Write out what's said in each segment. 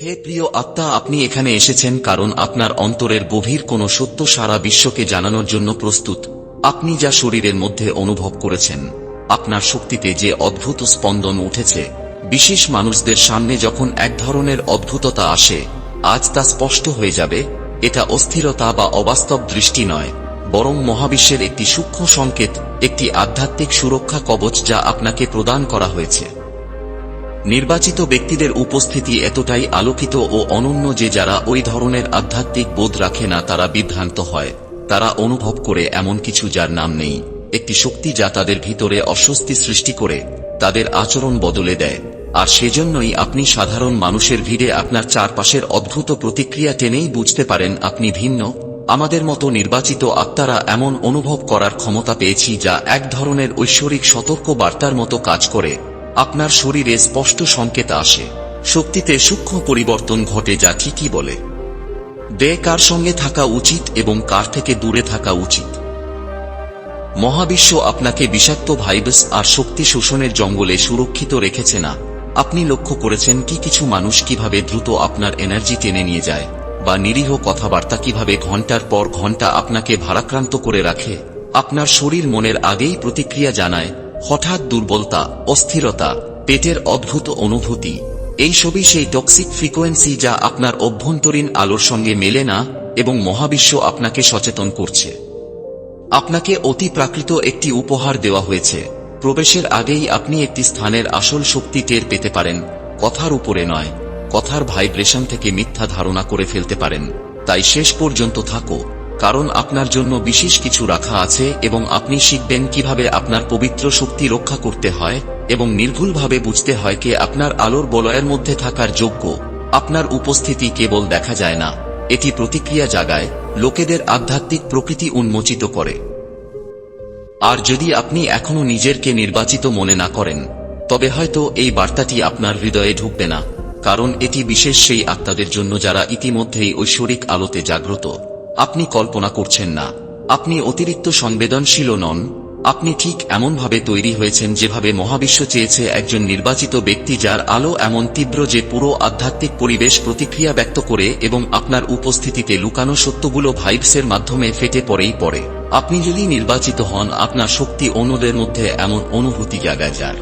হে প্রিয় আত্মা, আপনি এখানে এসেছেন কারণ আপনার অন্তরের গভীর কোনো সত্য সারা বিশ্বকে জানানোর জন্য প্রস্তুত। আপনি যা শরীরের মধ্যে অনুভব করেছেন, আপনার শক্তিতে যে অদ্ভুত স্পন্দন উঠেছে, বিশেষ মানুষদের সামনে যখন এক ধরনের অদ্ভুততা আসে, আজ তা স্পষ্ট হয়ে যাবে, এটা অস্থিরতা বা অবাস্তব দৃষ্টি নয়, বরং মহাবিশ্বের একটি সূক্ষ্ম সংকেত, একটি আধ্যাত্মিক সুরক্ষা কবচ যা আপনাকে প্রদান করা হয়েছে। নির্বাচিত ব্যক্তিদের উপস্থিতি এতটাই আলোকিত ও অনন্য যে যারা ওই ধরনের আধ্যাত্মিক বোধ রাখে না, তারা বিভ্রান্ত হয়। তারা অনুভব করে এমন কিছু যার নাম নেই। একটি শক্তি যা তাদের ভিতরে অস্বস্তি সৃষ্টি করে, তাদের আচরণ বদলে দেয়। আর সেজন্যই আপনি সাধারণ মানুষের ভিড়ে আপনার চারপাশের অদ্ভুত প্রতিক্রিয়া টেনেই বুঝতে পারেন, আপনি ভিন্ন। আমাদের মতো নির্বাচিত আত্মারা এমন অনুভব করার ক্ষমতা পেয়েছি যা এক ধরনের ঐশ্বরিক সতর্ক বার্তার মতো কাজ করে। আপনার শরীরে স্পষ্ট সংকেত আসে। শক্তিতে সূক্ষ্ম পরিবর্তন ঘটে যা ঠিকই বলে। দে কার সঙ্গে থাকা উচিত এবং কার থেকে দূরে থাকা উচিত। মহাবিশ্ব আপনাকে বিষাক্ত ভাইবাস আর শক্তি শোষণের জঙ্গলে সুরক্ষিত রেখেছে না। আপনি লক্ষ্য করেছেন কি কিছু মানুষ কীভাবে দ্রুত আপনার এনার্জি টেনে নিয়ে যায়, বা নিরীহ কথাবার্তা কীভাবে ঘণ্টার পর ঘণ্টা আপনাকে ভারাক্রান্ত করে রাখে। আপনার শরীর মনের আগেই প্রতিক্রিয়া জানায় হঠাৎ দুর্বলতা, অস্থিরতা, পেটের অদ্ভুত অনুভূতি, এই সবই সেই টক্সিক ফ্রিকোয়েন্সি যা আপনার অভ্যন্তরীণ আলোর সঙ্গে মেলে না এবং মহাবিশ্ব আপনাকে সচেতন করছে। আপনাকে অতি প্রাকৃত একটি উপহার দেওয়া হয়েছে। প্রবেশের আগেই আপনি একটি স্থানের আসল শক্তি টের পেতে পারেন। কথার উপরে নয়, কথার ভাইব্রেশন থেকে মিথ্যা ধারণা করে ফেলতে পারেন। তাই শেষ পর্যন্ত থাকো কারণ আপনার জন্য বিশেষ কিছু রাখা আছে এবং আপনি শিখবেন কীভাবে আপনার পবিত্র শক্তি রক্ষা করতে হয় এবং নির্ভুলভাবে বুঝতে হয় কে আপনার আলোর বলয়ের মধ্যে থাকার যোগ্য। আপনার উপস্থিতি কেবল দেখা যায় না, এটি প্রতিক্রিয়া জাগায়, লোকেদের আধ্যাত্মিক প্রকৃতি উন্মোচিত করে। আর যদি আপনি এখনও নিজেরকে নির্বাচিত মনে না করেন, তবে হয়তো এই বার্তাটি আপনার হৃদয়ে ঢুকবে না, কারণ এটি বিশেষ সেই আত্মাদের জন্য যারা ইতিমধ্যেই ঐশ্বরিক আলোতে জাগ্রত। আপনি কল্পনা করছেন না। আপনি অতিরিক্ত সংবেদনশীল নন। আপনি ঠিক এমনভাবে তৈরি হয়েছেন যেভাবে মহাবিশ্ব চেয়েছে একজন নির্বাচিত ব্যক্তি যার আলো এমন তীব্র যে পুরো আধ্যাত্মিক পরিবেশ প্রতিক্রিয়া ব্যক্ত করে এবং আপনার উপস্থিতিতে লুকানো সত্যগুলো ভাইবসের মাধ্যমে ফেটে পড়েই পড়ে। আপনি যদি নির্বাচিত হন, আপনার শক্তি অন্যদের মধ্যে এমন অনুভূতি জাগায় যার।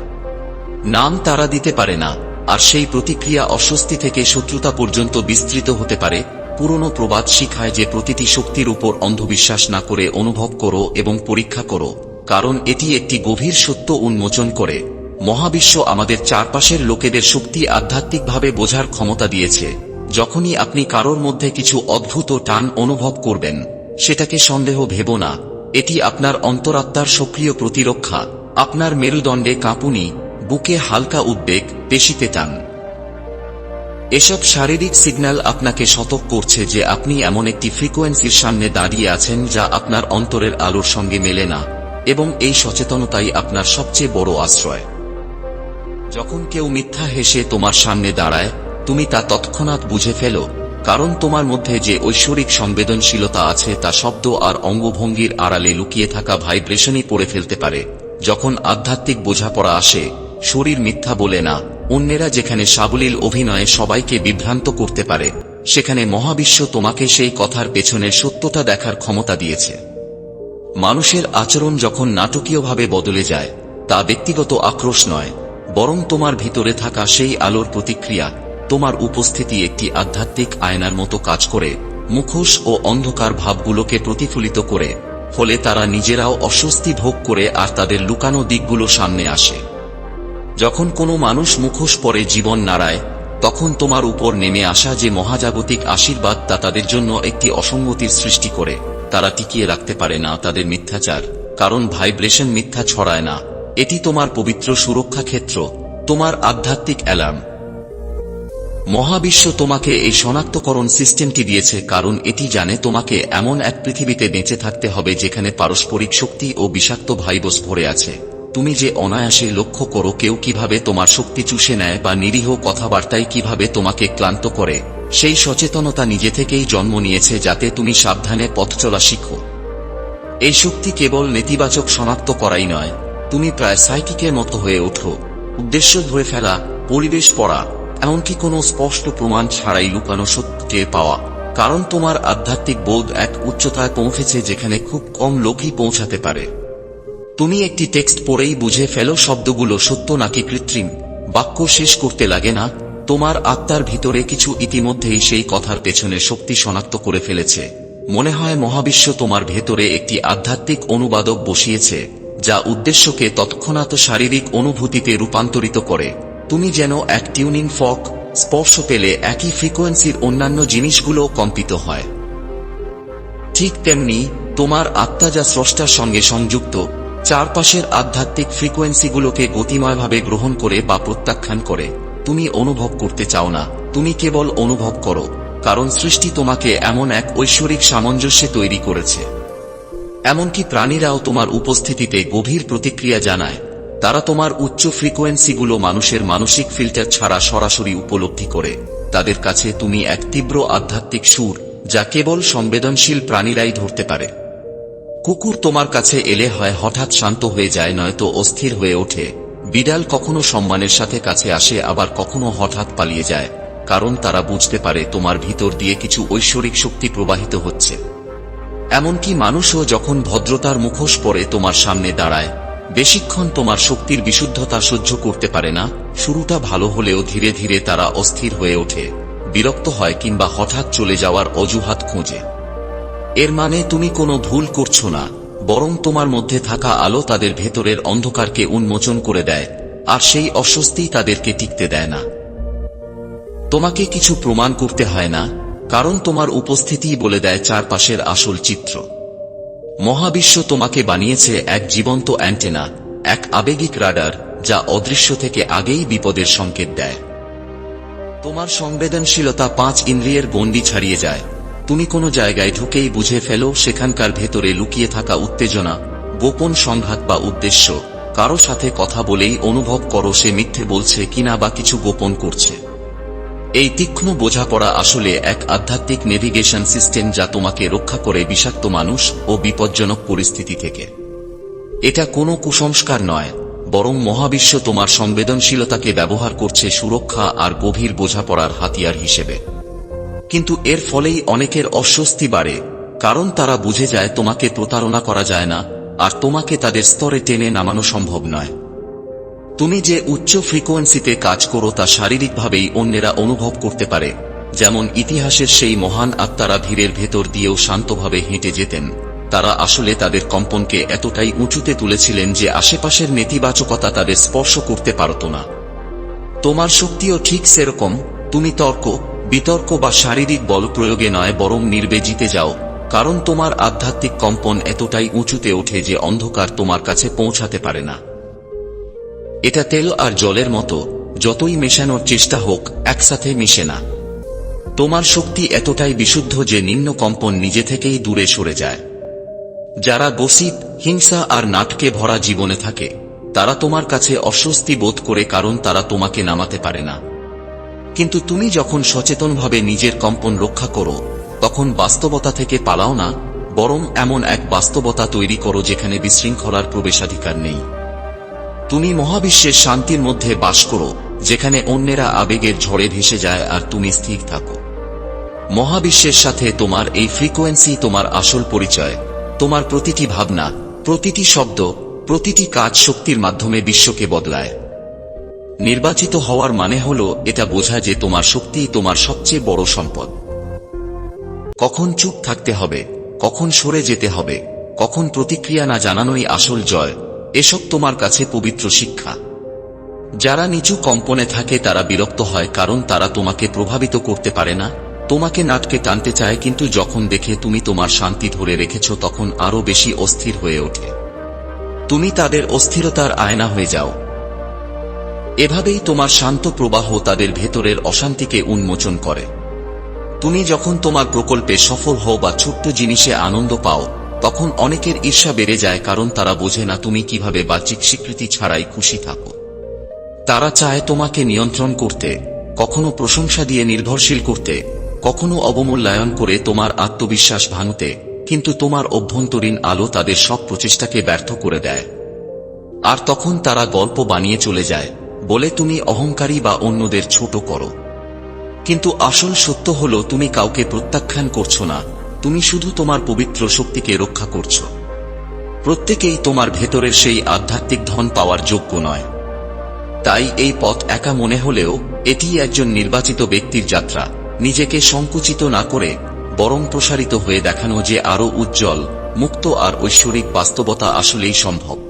নাম তারা দিতে পারে না, আর সেই প্রতিক্রিয়া অস্বস্তি থেকে শত্রুতা পর্যন্ত বিস্তৃত হতে পারে। পুরনো প্রবাদ শিখায় যে প্রতিটি শক্তির উপর অন্ধবিশ্বাস না করে অনুভব করো এবং পরীক্ষা করো, কারণ এটি একটি গভীর সত্য উন্মোচন করে। মহাবিশ্ব আমাদের চারপাশের লোকেদের শক্তি আধ্যাত্মিকভাবে বোঝার ক্ষমতা দিয়েছে। যখনই আপনি কারোর মধ্যে কিছু অদ্ভুত টান অনুভব করবেন, সেটাকে সন্দেহ ভেব না। এটি আপনার অন্তরাত্মার সক্রিয় প্রতিরক্ষা, আপনার মেরুদণ্ডে কাঁপুনি, বুকে হালকা উদ্বেগ, পেশিতে টান। এসব শারীরিক সিগন্যাল আপনাকে সতর্ক করছে যে আপনি এমন একটি ফ্রিকোয়েন্সির সামনে দাঁড়িয়ে আছেন যা আপনার অন্তরের আলোর সঙ্গে মেলে না, এবং এই সচেতনতাই আপনার সবচেয়ে বড় আশ্রয়। যখন কেউ মিথ্যা হেসে তোমার সামনে দাঁড়ায়, তুমি তা তৎক্ষণাৎ বুঝে ফেলো, কারণ তোমার মধ্যে যে ঐশ্বরিক সংবেদনশীলতা আছে তা শব্দ আর অঙ্গভঙ্গির আড়ালে লুকিয়ে থাকা ভাইব্রেশনই পড়ে ফেলতে পারে। যখন আধ্যাত্মিক বোঝাপড়া আসে শরীর মিথ্যা বলে না। অন্যেরা যেখানে সাবলীল অভিনয়ে সবাইকে বিভ্রান্ত করতে পারে, সেখানে মহাবিশ্ব তোমাকে সেই কথার পেছনে সত্যতা দেখার ক্ষমতা দিয়েছে। মানুষের আচরণ যখন নাটকীয়ভাবে বদলে যায়, তা ব্যক্তিগত আক্রোশ নয়, বরং তোমার ভিতরে থাকা সেই আলোর প্রতিক্রিয়া, তোমার উপস্থিতি একটি আধ্যাত্মিক আয়নার মতো কাজ করে, মুখোশ ও অন্ধকার ভাবগুলোকে প্রতিফলিত করে, ফলে তারা নিজেরাও অস্বস্তি ভোগ করে আর তাদের লুকানো দিকগুলো সামনে আসে। যখন কোনো মানুষ মুখোশ পরে জীবন নাড়ায়, তখন তোমার উপর নেমে আসা যে মহাজাগতিক আশীর্বাদ তা তাদের জন্য একটি অসঙ্গতির সৃষ্টি করে। তারা টিকিয়ে রাখতে পারে না তাদের মিথ্যাচার, কারণ ভাইব্রেশন মিথ্যা ছড়ায় না। এটি তোমার পবিত্র সুরক্ষা ক্ষেত্র, তোমার আধ্যাত্মিক অ্যালার্ম। মহাবিশ্ব তোমাকে এই শনাক্তকরণ সিস্টেমটি দিয়েছে, কারণ এটি জানে তোমাকে এমন এক পৃথিবীতে বেঁচে থাকতে হবে যেখানে পারস্পরিক শক্তি ও বিষাক্ত ভাইবস ভরে আছে। তুমি যে অনায়াসে লক্ষ্য করো কেউ কীভাবে তোমার শক্তি চুষে নেয় বা নিরীহ কথাবার্তায় কীভাবে তোমাকে ক্লান্ত করে, সেই সচেতনতা নিজে থেকেই জন্ম নিয়েছে যাতে তুমি সাবধানে পথ চলা শিখো। এই শক্তি কেবল নেতিবাচক শনাক্ত করাই নয়, তুমি প্রায় সাইকিকের মতো হয়ে ওঠো। উদ্দেশ্য ধরে ফেলা, পরিবেশ পড়া, এমনকি কোনো স্পষ্ট প্রমাণ ছাড়াই লুকানো সত্য টের পাওয়া, কারণ তোমার আধ্যাত্মিক বোধ এক উচ্চতায় পৌঁছেছে যেখানে খুব কম লোকই পৌঁছাতে পারে। তুমি একটি টেক্সট পড়েই বুঝে ফেলো শব্দগুলো সত্য নাকি কৃত্রিম। বাক্য শেষ করতে লাগে না, তোমার আত্মার ভিতরে কিছু ইতিমধ্যেই সেই কথার পেছনে শক্তি শনাক্ত করে ফেলেছে। মনে হয় মহাবিশ্ব তোমার ভেতরে একটি আধ্যাত্মিক অনুবাদক বসিয়েছে, যা উদ্দেশ্যকে তৎক্ষণাৎ শারীরিক অনুভূতিতে রূপান্তরিত করে। তুমি যেন এক টিউনিং ফক, স্পর্শ পেলে একই ফ্রিকোয়েন্সির অন্যান্য জিনিসগুলো কম্পিত হয়। ঠিক তেমনি, তোমার আত্মা যা স্রষ্টার সঙ্গে সংযুক্ত চারপাশের আধ্যাত্মিক ফ্রিকোয়েন্সিগুলোকে গতিময়ভাবে গ্রহণ করে বা প্রত্যাখ্যান করে। তুমি অনুভব করতে চাও না। তুমি কেবল অনুভব করো, কারণ সৃষ্টি তোমাকে এমন এক ঐশ্বরিক সামঞ্জস্যে তৈরি করেছে। এমনকি প্রাণীরাও তোমার উপস্থিতিতে গভীর প্রতিক্রিয়া জানায়। তারা তোমার উচ্চ ফ্রিকোয়েন্সিগুলো মানুষের মানসিক ফিল্টার ছাড়া সরাসরি উপলব্ধি করে। তাদের কাছে তুমি এক তীব্র আধ্যাত্মিক সুর, যা কেবল সংবেদনশীল প্রাণীরাই ধরতে পারে। কুকুর তোমার কাছে এলে হয়, হঠাৎ শান্ত হয়ে যায়, নয়তো অস্থির হয়ে ওঠে। বিড়াল কখনো সম্মানের সাথে কাছে আসে, আবার কখনো হঠাৎ পালিয়ে যায়। কারণ তারা বুঝতে পারে, তোমার ভিতর দিয়ে কিছু ঐশ্বরিক শক্তি প্রবাহিত হচ্ছে। এমনকি মানুষও যখন ভদ্রতার মুখোশ পরে তোমার সামনে দাঁড়ায়, বেশিক্ষণ তোমার শক্তির বিশুদ্ধতা সহ্য করতে পারে না, শুরুটা ভালো হলেও ধীরে ধীরে তারা অস্থির হয়ে ওঠে, বিরক্ত হয় কিংবা হঠাৎ চলে যাওয়ার অজুহাত খোঁজে। এর মানে তুমি কোনো ভুল করছ না, বরং তোমার মধ্যে থাকা আলো তাদের ভেতরের অন্ধকারকে উন্মোচন করে দেয়, আর সেই অস্বস্তি তাদেরকে টিকতে দেয় না। তোমাকে কিছু প্রমাণ করতে হয় না, কারণ তোমার উপস্থিতিই বলে দেয় চারপাশের আসল চিত্র। মহাবিশ্ব তোমাকে বানিয়েছে এক জীবন্ত অ্যান্টেনা, এক আবেগিক রাডার, যা অদৃশ্য থেকে আগেই বিপদের সংকেত দেয়। তোমার সংবেদনশীলতা পাঁচ ইন্দ্রিয়ের গণ্ডি ছাড়িয়ে যায় তুমি কোনো জায়গায় ঢুকেই বুঝে ফেলো সেখানকার ভেতরে লুকিয়ে থাকা উত্তেজনা, গোপন সংঘাত বা উদ্দেশ্য। কারও সাথে কথা বলেই অনুভব করো সে মিথ্যে বলছে কিনা বা কিছু গোপন করছে। এই তীক্ষ্ণ বোঝাপড়া আসলে এক আধ্যাত্মিক নেভিগেশন সিস্টেম যা তোমাকে রক্ষা করে বিষাক্ত মানুষ ও বিপজ্জনক পরিস্থিতি থেকে। এটা কোনো কুসংস্কার নয়, বরং মহাবিশ্ব তোমার সংবেদনশীলতাকে ব্যবহার করছে সুরক্ষা আর গভীর বোঝাপড়ার হাতিয়ার হিসেবে। কিন্তু এর ফলেই অনেকের অস্বস্তি বাড়ে, কারণ তারা বুঝে যায় তোমাকে প্রতারণা করা যায় না, আর তোমাকে তাদের স্তরে টেনে নামানো সম্ভব নয়। তুমি যে উচ্চ ফ্রিকোয়েন্সিতে কাজ করো তা শারীরিকভাবেই অন্যেরা অনুভব করতে পারে, যেমন ইতিহাসের সেই মহান আত্মারা ভিড়ের ভেতর দিয়েও শান্তভাবে হেঁটে যেতেন। তারা আসলে তাদের কম্পনকে এতটাই উঁচুতে তুলেছিলেন যে আশেপাশের নেতিবাচকতা তাদের স্পর্শ করতে পারত না। তোমার শক্তিও ঠিক সেরকম, তুমি তর্ক বিতর্ক বা শারীরিক বল প্রয়োগে নয় বরং নির্বেজিতে যাও, কারণ তোমার আধ্যাত্মিক কম্পন এতটাই উঁচুতে ওঠে যে অন্ধকার তোমার কাছে পৌঁছাতে পারে না। এটা তেল আর জলের মতো, যতই মেশানোর চেষ্টা হোক, একসাথে মিশে না। তোমার শক্তি এতটাই বিশুদ্ধ যে নিম্ন কম্পন নিজে থেকেই দূরে সরে যায়। যারা গসিপ, হিংসা আর নাটকে ভরা জীবনে থাকে, তারা তোমার কাছে অস্বস্তি বোধ করে কারণ তারা তোমাকে নামাতে পারে না। কিন্তু তুমি যখন সচেতনভাবে নিজের কম্পন রক্ষা করো, তখন বাস্তবতা থেকে পালাও না, বরং এমন এক বাস্তবতা তৈরি করো যেখানে বিশৃঙ্খলার প্রবেশাধিকার নেই। তুমি মহাবিশ্বের শান্তির মধ্যে বাস করো, যেখানে অন্যেরা আবেগের ঝড়ে ভেসে যায় আর তুমি স্থির থাকো। মহাবিশ্বের সাথে তোমার এই ফ্রিকোয়েন্সি তোমার আসল পরিচয়, তোমার প্রতিটি ভাবনা, প্রতিটি শব্দ, প্রতিটি কাজ শক্তির মাধ্যমে বিশ্বকে বদলায়। নির্বাচিত হওয়ার মানে হল, এটা বোঝা যে তোমার শক্তিই তোমার সবচেয়ে বড় সম্পদ। কখন চুপ থাকতে হবে, কখন সরে যেতে হবে, কখন প্রতিক্রিয়া না জানানোই আসল জয়, এসব তোমার কাছে পবিত্র শিক্ষা। যারা নিচু কম্পনে থাকে তারা বিরক্ত হয়, কারণ তারা তোমাকে প্রভাবিত করতে পারে না। তোমাকে নাটকে টানতে চায়, কিন্তু যখন দেখে তুমি তোমার শান্তি ধরে রেখেছ, তখন আরও বেশি অস্থির হয়ে ওঠে। তুমি তাদের অস্থিরতার আয়না হয়ে যাও। এভাবেই তোমার শান্ত প্রবাহ তাদের ভেতরের অশান্তিকে উন্মোচন করে। তুমি যখন তোমার প্রকল্পে সফল হও বা ছোট্ট জিনিসে আনন্দ পাও, তখন অনেকের ঈর্ষা বেড়ে যায় কারণ তারা বোঝে না তুমি কীভাবে বাহ্যিক স্বীকৃতি ছাড়াই খুশি থাকো। তারা চায় তোমাকে নিয়ন্ত্রণ করতে, কখনো প্রশংসা দিয়ে নির্ভরশীল করতে, কখনো অবমূল্যায়ন করে তোমার আত্মবিশ্বাস ভাঙতে, কিন্তু তোমার অভ্যন্তরীণ আলো তাদের সব প্রচেষ্টাকে ব্যর্থ করে দেয়। আর তখন তারা গল্প বানিয়ে চলে যায় বলে তুমি অহংকারী বা অন্যদের ছোট করো। কিন্তু আসল সত্য হল তুমি কাউকে প্রত্যাখ্যান করছ না, তুমি শুধু তোমার পবিত্র শক্তিকে রক্ষা করছ। প্রত্যেকেই তোমার ভেতরের সেই আধ্যাত্মিক ধন পাওয়ার যোগ্য নয়। তাই এই পথ একা মনে হলেও এটি একজন নির্বাচিত ব্যক্তির যাত্রা। নিজেকে সংকুচিত না করে বরং প্রসারিত হয়ে দেখানো যে আরও উজ্জ্বল, মুক্ত আর ঐশ্বরিক বাস্তবতা আসলেই সম্ভব।